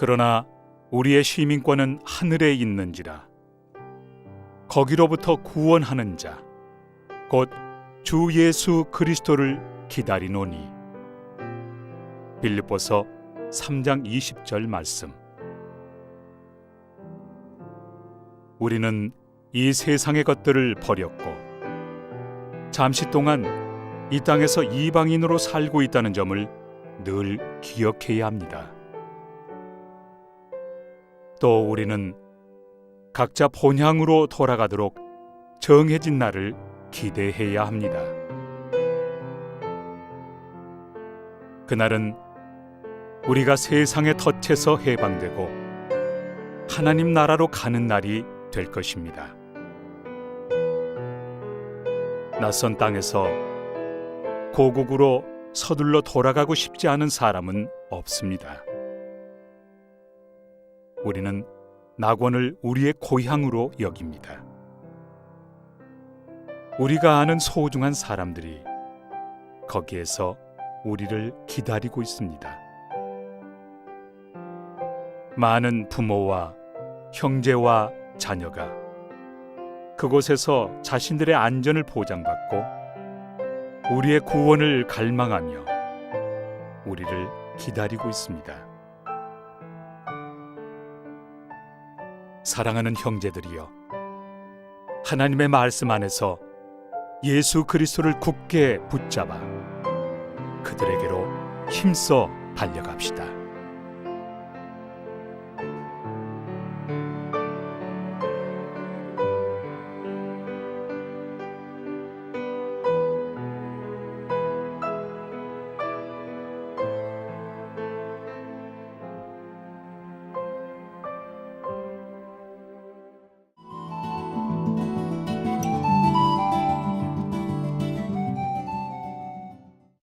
그러나 우리의 시민권은 하늘에 있는지라. 거기로부터 구원하는 자 곧 주 예수 그리스도를 기다리노니. 빌립보서 3장 20절 말씀. 우리는 이 세상의 것들을 버렸고 잠시 동안 이 땅에서 이방인으로 살고 있다는 점을 늘 기억해야 합니다. 또 우리는 각자 본향으로 돌아가도록 정해진 날을 기대해야 합니다. 그날은 우리가 세상의 덫에서 해방되고 하나님 나라로 가는 날이 될 것입니다. 낯선 땅에서 고국으로 서둘러 돌아가고 싶지 않은 사람은 없습니다. 우리는 낙원을 우리의 고향으로 여깁니다. 우리가 아는 소중한 사람들이 거기에서 우리를 기다리고 있습니다. 많은 부모와 형제와 자녀가 그곳에서 자신들의 안전을 보장받고 우리의 구원을 갈망하며 우리를 기다리고 있습니다. 사랑하는 형제들이여, 하나님의 말씀 안에서 예수 그리스도를 굳게 붙잡아 그들에게로 힘써 달려갑시다.